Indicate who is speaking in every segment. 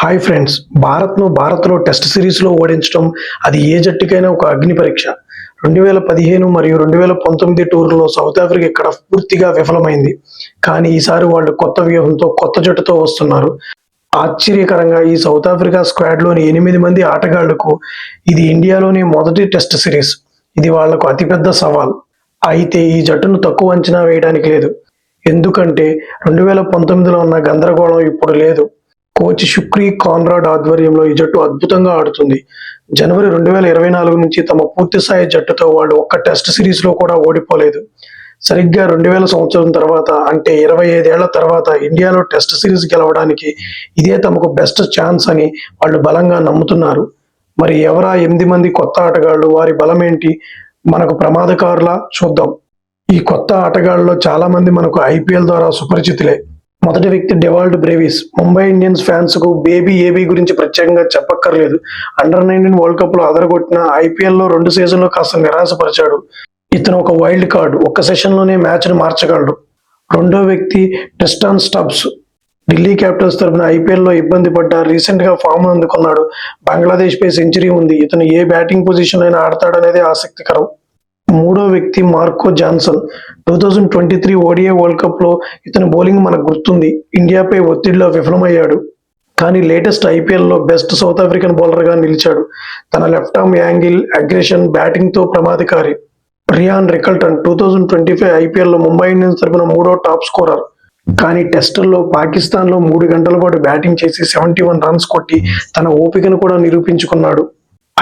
Speaker 1: Hi friends భారత్ను భారత్లో test సిరీస్లో ఓడించడం అది ఏ జట్టుకైనా ఒక అగ్ని పరీక్ష. రెండు వేల పదిహేను మరియు రెండు వేల పంతొమ్మిది టూర్లో సౌత్ ఆఫ్రికా ఇక్కడ పూర్తిగా విఫలమైంది. కానీ ఈసారి వాళ్ళు కొత్త వ్యూహంతో కొత్త జట్టుతో వస్తున్నారు. ఆశ్చర్యకరంగా ఈ సౌత్ ఆఫ్రికా స్క్వాడ్లోని ఎనిమిది మంది ఆటగాళ్ళకు ఇది ఇండియాలోని మొదటి టెస్ట్ సిరీస్. ఇది వాళ్ళకు అతిపెద్ద సవాల్. అయితే ఈ జట్టును తక్కువ అంచనా వేయడానికి లేదు. ఎందుకంటే రెండు వేల పంతొమ్మిదిలో ఉన్న గందరగోళం ఇప్పుడు లేదు. కోచ్ శుక్రీ కాన్రాడ్ ఆధ్వర్యంలో ఈ జట్టు అద్భుతంగా ఆడుతుంది. జనవరి రెండు వేల ఇరవై నాలుగు నుంచి తమ పూర్తి స్థాయి జట్టుతో వాళ్ళు ఒక్క టెస్ట్ సిరీస్లో కూడా ఓడిపోలేదు. సరిగ్గా రెండు వేల సంవత్సరం తర్వాత అంటే ఇరవై ఐదేళ్ళ తర్వాత ఇండియాలో టెస్ట్ సిరీస్ గెలవడానికి ఇదే తమకు బెస్ట్ ఛాన్స్ అని వాళ్ళు బలంగా నమ్ముతున్నారు. మరి ఎవరా ఎనిమిది మంది కొత్త ఆటగాళ్ళు వారి బలం ఏంటి? మనకు ప్రమాదకారులా చూద్దాం. ఈ కొత్త ఆటగాళ్ళలో చాలా మంది మనకు ఐపీఎల్ ద్వారా సుపరిచితులే. మొదటి వ్యక్తి డెవాల్డ్ బ్రేవిస్. ముంబై ఇండియన్స్ ఫ్యాన్స్కు బేబీ ఏబీ గురించి ప్రత్యేకంగా చెప్పక్కర్లేదు. అండర్ నైన్టీన్ వరల్డ్ కప్లో అదరగొట్టిన ఐపీఎల్లో రెండు సీజన్లో కాస్త నిరాశపరిచాడు. ఇతను ఒక వైల్డ్ కార్డ్ ఒక్క సెషన్లోనే మ్యాచ్ని మార్చగలడు. రెండో వ్యక్తి టెస్టాన్ స్టబ్స్. ఢిల్లీ క్యాపిటల్స్ తరఫున ఐపీఎల్లో ఇబ్బంది పడ్డ రీసెంట్గా ఫామ్ అందుకున్నాడు. బంగ్లాదేశ్ పై సెంచరీ ఉంది. ఇతను ఏ బ్యాటింగ్ పొజిషన్ అయినా ఆడతాడనేది ఆసక్తికరం. మూడో వ్యక్తి Marco Jansen. Two thousand twenty three ODI world కప్లో ఇతని బౌలింగ్ మనకు గుర్తుంది. ఇండియాపై ఒత్తిడిలో విఫలమయ్యాడు. కానీ లేటెస్ట్ ఐపీఎల్లో బెస్ట్ సౌత్ ఆఫ్రికన్ బౌలర్గా నిలిచాడు. తన లెఫ్ట్ ఆర్మ్ యాంగిల్ అగ్రెషన్ బ్యాటింగ్తో ప్రమాదకారి. Ryan Rickelton two thousand twenty five ఐపీఎల్లో ముంబై ఇండియన్స్ తరపున మూడో టాప్ స్కోరర్. కానీ టెస్టుల్లో పాకిస్తాన్లో మూడు గంటల పాటు బ్యాటింగ్ చేసి సెవెంటీ వన్ రన్స్ కొట్టి తన ఓపికను కూడా నిరూపించుకున్నాడు.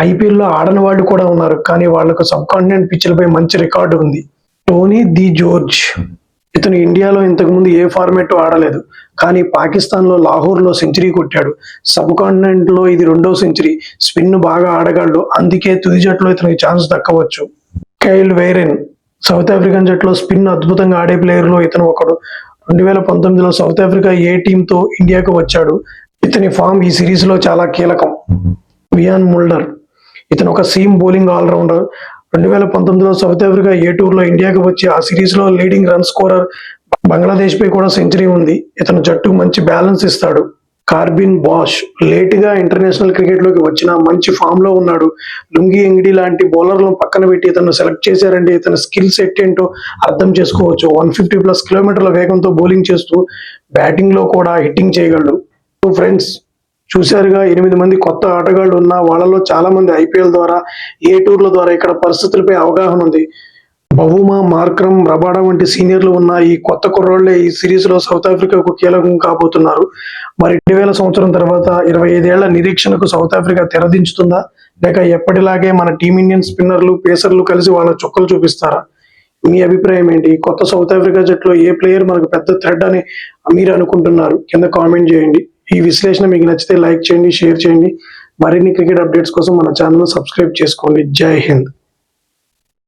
Speaker 1: ఐపీఎల్లో ఆడని వాళ్ళు కూడా ఉన్నారు కానీ వాళ్ళకు సబ్ కాంటినెంట్ పిచ్లపై మంచి రికార్డు ఉంది. Tony de Zorzi. ఇతను ఇండియాలో ఇంతకుముందు ఏ ఫార్మేట్ ఆడలేదు కానీ పాకిస్తాన్లో సెంచరీ కొట్టాడు. సబ్ కాంటినెంట్లో ఇది రెండో సెంచరీ. స్పిన్ బాగా ఆడగలడు అందుకే తుది జట్టులో ఇతనికి ఛాన్స్ దక్కవచ్చు. కైల్ వేరెన్ సౌత్ ఆఫ్రికన్ జట్టులో స్పిన్ అద్భుతంగా ఆడే ప్లేయర్లో ఇతను ఒకడు. రెండు వేల పంతొమ్మిదిలో సౌత్ ఆఫ్రికా ఏ టీంతో తో ఇండియాకు వచ్చాడు? ఇతని ఫామ్ ఈ సిరీస్లో చాలా కీలకం. Wiaan Mulder. ఇతను ఒక సీమ్ బౌలింగ్ ఆల్రౌండర్. రెండు వేల పంతొమ్మిదిలో సౌత్ ఆఫ్రికా ఏ టూర్లో ఇండియాకి వచ్చి ఆ సిరీస్లో లీడింగ్ రన్ స్కోరర్ బంగ్లాదేశ్ పై కూడా సెంచరీ ఉంది. ఇతను జట్టుకు మంచి బ్యాలెన్స్ ఇస్తాడు. కార్బిన్ బాష్ లేట్గా ఇంటర్నేషనల్ క్రికెట్లోకి వచ్చిన మంచి ఫామ్లో ఉన్నాడు. లుంగి ఎంగిడి లాంటి బౌలర్లను పక్కన పెట్టి ఇతను సెలెక్ట్ చేశారంటే ఇతని స్కిల్ సెట్ ఏంటో అర్థం చేసుకోవచ్చు. వన్ ఫిఫ్టీ ప్లస్ కిలోమీటర్ల వేగంతో బౌలింగ్ చేస్తూ బ్యాటింగ్లో కూడా హిట్టింగ్ చేయగలడు. ఫ్రెండ్స్ చూశారుగా ఎనిమిది మంది కొత్త ఆటగాళ్ళు ఉన్న వాళ్ళలో చాలా మంది ఐపీఎల్ ద్వారా ఏ టూర్ల ద్వారా ఇక్కడ పరిస్థితులపై అవగాహన ఉంది. బహుమా మార్క్రమ్ రబాడా వంటి సీనియర్లు ఉన్న ఈ కొత్త కుర్రోళ్ళే ఈ సిరీస్లో సౌత్ ఆఫ్రికాకు కీలకం కాబోతున్నారు. మరి రెండు వేల సంవత్సరం తర్వాత ఇరవై ఐదేళ్ళ నిరీక్షణకు సౌత్ ఆఫ్రికా తెరదించుతుందా? లేక ఎప్పటిలాగే మన టీమిండియన్ స్పిన్నర్లు పేసర్లు కలిసి వాళ్ళ చుక్కలు చూపిస్తారా? మీ అభిప్రాయం ఏంటి? కొత్త సౌత్ ఆఫ్రికా జట్టులో ఏ ప్లేయర్ మనకు పెద్ద థ్రెడ్ అని మీరు అనుకుంటున్నారు? కింద కామెంట్ చేయండి. ఈ విశ్లేషణ మీకు నచ్చితే లైక్ చేయండి షేర్ చేయండి. మరిన్ని క్రికెట్ అప్డేట్స్ కోసం మన ఛానల్ సబ్స్క్రైబ్ చేసుకోండి. జై హింద్.